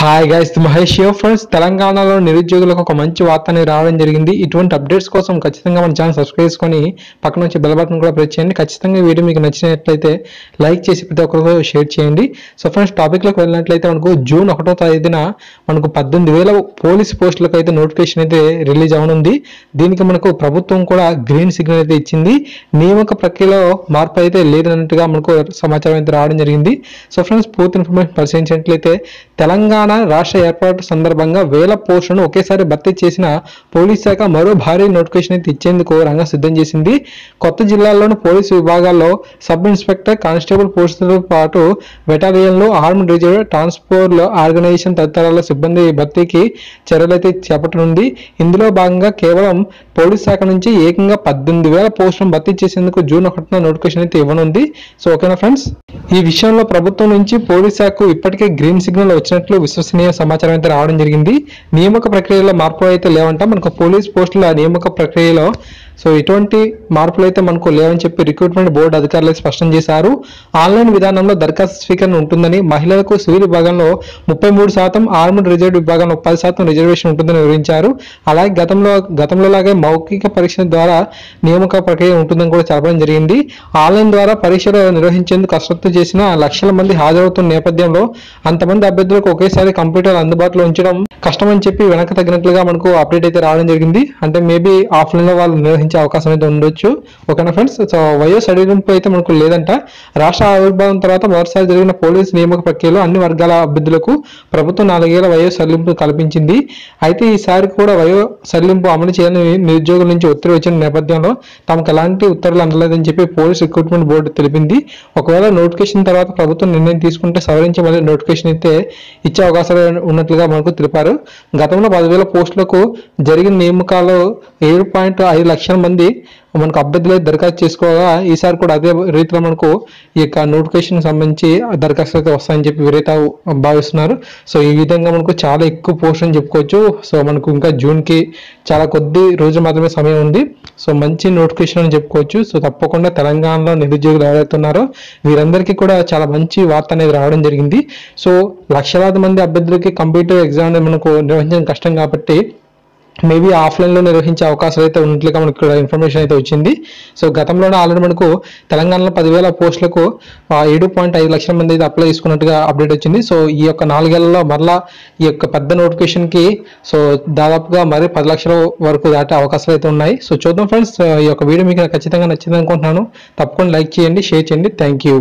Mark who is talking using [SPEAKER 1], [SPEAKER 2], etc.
[SPEAKER 1] Hi guys Mahesh షియో friends తెలంగాణలో నిరుద్యోగులకు ఒక మంచి వార్త అనేది రావడం జరిగింది. ఇటువంటి అప్డేట్స్ కోసం ఖచ్చితంగా మన ఛానల్ సబ్స్క్రైబ్ చేసుకొని పక్కన వచ్చి బెల్ బటన్ కూడా ప్రెస్ చేయండి. ఖచ్చితంగా వీడియో మీకు నచ్చినట్లయితే లైక్ చేసి ప్రతి ఒక్కరికి షేర్ చేయండి. సో ఫ్రెండ్స్ టాపిక్లోకి వెళ్ళినట్లయితే మనకు జూన్ ఒకటో తేదీన మనకు పద్దెనిమిది వేల పోలీస్ పోస్టులకు అయితే నోటిఫికేషన్ అయితే రిలీజ్ అవనుంది. దీనికి మనకు ప్రభుత్వం కూడా గ్రీన్ సిగ్నల్ అయితే ఇచ్చింది. నియామక ప్రక్రియలో మార్పు అయితే లేదన్నట్టుగా మనకు సమాచారం అయితే రావడం జరిగింది. సో ఫ్రెండ్స్ పూర్తి ఇన్ఫర్మేషన్ పరిశీలించినట్లయితే తెలంగాణ రాష్ట్ర ఏర్పాటు సందర్భంగా వేల పోస్టులను ఒకేసారి భర్తీ చేసిన పోలీస్ శాఖ మరో భారీ నోటిఫికేషన్ అయితే ఇచ్చేందుకు రంగం సిద్ధం చేసింది. కొత్త జిల్లాల్లోని పోలీసు విభాగాల్లో సబ్ ఇన్స్పెక్టర్ కానిస్టేబుల్ పోస్టులతో పాటు బెటాలియన్లు ఆర్మ్డ్ రిజర్వ్ ట్రాన్స్పోర్ట్ ఆర్గనైజేషన్ తదితరాల సిబ్బంది భర్తీకి చర్యలైతే చేపట్టనుంది. ఇందులో భాగంగా కేవలం పోలీస్ శాఖ నుంచి ఏకంగా పద్దెనిమిది వేల పోస్టులను భర్తీ చేసేందుకు జూన్ ఒకటిన నోటిఫికేషన్ అయితే ఇవ్వనుంది. సో ఓకేనా ఫ్రెండ్స్? ఈ విషయంలో ప్రభుత్వం నుంచి పోలీస్ శాఖకు ఇప్పటికే గ్రీన్ సిగ్నల్ వచ్చినట్లు విశ్వసనీయ సమాచారం అయితే రావడం జరిగింది. నియామక ప్రక్రియలో మార్పులు అయితే లేవంట. మనకు పోలీస్ పోస్టుల నియామక ప్రక్రియలో సో ఎటువంటి మార్పులు అయితే మనకు లేవని చెప్పి రిక్రూట్మెంట్ బోర్డు అధికారులు స్పష్టం చేశారు. ఆన్లైన్ విధానంలో దరఖాస్తు స్వీకరణ ఉంటుందని మహిళలకు సివిల్ విభాగంలో ముప్పై మూడు శాతం ఆర్మడ్ రిజర్వ్ విభాగంలో పది శాతం రిజర్వేషన్ ఉంటుందని వివరించారు. అలాగే గతంలో గతంలో లాగే మౌఖిక పరీక్ష ద్వారా నియామక ప్రక్రియ ఉంటుందని కూడా చెప్పడం జరిగింది. ఆన్లైన్ ద్వారా పరీక్షలు నిర్వహించేందుకు కసరత్తు చేసిన లక్షల మంది హాజరవుతున్న నేపథ్యంలో అంతమంది అభ్యర్థులకు ఒకేసారి కంప్యూటర్ అందుబాటులో ఉంచడం కష్టమని చెప్పి వెనక తగినట్లుగా మనకు అప్డేట్ అయితే రావడం జరిగింది. అంటే మేబీ ఆఫ్లైన్లో వాళ్ళు నిర్వహించే అవకాశం అయితే ఉండొచ్చు. ఓకేనా ఫ్రెండ్స్ సో వయో సడలింపు అయితే మనకు లేదంట. రాష్ట్ర ఆవిర్భావం తర్వాత మొదటిసారి జరిగిన పోలీస్ నియామక ప్రక్రియలో అన్ని వర్గాల అభ్యర్థులకు ప్రభుత్వం నాలుగేళ్ళ వయో సడలింపు కల్పించింది. అయితే ఈసారి కూడా వయో సడలింపు అమలు చేయాలని నిరుద్యోగుల నుంచి ఉత్తర్వు వచ్చిన నేపథ్యంలో తమకు ఎలాంటి ఉత్తర్వులు అందలేదని చెప్పి పోలీస్ రిక్రూట్మెంట్ బోర్డు తెలిపింది. ఒకవేళ నోటిఫికేషన్ తర్వాత ప్రభుత్వం నిర్ణయం తీసుకుంటే సవరించి మళ్ళీ నోటిఫికేషన్ అయితే ఇచ్చే అవకాశాలు ఉన్నట్లుగా మనకు తెలిపారు. గతంలో పదివేల పోస్టులకు జరిగిన నియామకాలు ఏడు పాయింట్ ఐదు లక్షల మంది మనకు అభ్యర్థులు దరఖాస్తు చేసుకోగా ఈసారి కూడా అదే రీతిలో మనకు ఈ యొక్క నోటిఫికేషన్ సంబంధించి దరఖాస్తు అయితే వస్తాయని చెప్పి వీరైతే భావిస్తున్నారు. సో ఈ విధంగా మనకు చాలా ఎక్కువ పోస్ట్ అని చెప్పుకోవచ్చు. సో మనకు ఇంకా జూన్కి చాలా కొద్ది రోజులు మాత్రమే సమయం ఉంది. సో మంచి నోటిఫికేషన్ అని చెప్పుకోవచ్చు. సో తప్పకుండా తెలంగాణలో నిరుద్యోగులు ఎవరైతున్నారో వీరందరికీ కూడా చాలా మంచి వార్త అనేది రావడం జరిగింది. సో లక్షలాది మంది అభ్యర్థులకి కంప్యూటర్ ఎగ్జామ్ మనకు నిర్వహించడం కష్టం కాబట్టి మేబీ ఆఫ్లైన్లో నిర్వహించే అవకాశాలు అయితే ఉన్నట్లుగా మనకు ఇక్కడ ఇన్ఫర్మేషన్ అయితే వచ్చింది. సో గతంలోనే ఆల్రెడీ మనకు తెలంగాణలో పదివేల పోస్టులకు ఏడు పాయింట్ ఐదు లక్షల మంది అయితే అప్లై చేసుకున్నట్టుగా అప్డేట్ వచ్చింది. సో ఈ యొక్క నాలుగేళ్ళలో మరలా ఈ యొక్క పెద్ద నోటిఫికేషన్కి సో దాదాపుగా మరి పది లక్షల వరకు దాటే అవకాశాలు అయితే ఉన్నాయి. సో చూద్దాం ఫ్రెండ్స్ ఈ యొక్క వీడియో మీకు ఖచ్చితంగా నచ్చింది అనుకుంటున్నాను. తప్పకుండా లైక్ చేయండి షేర్ చేయండి. Thank you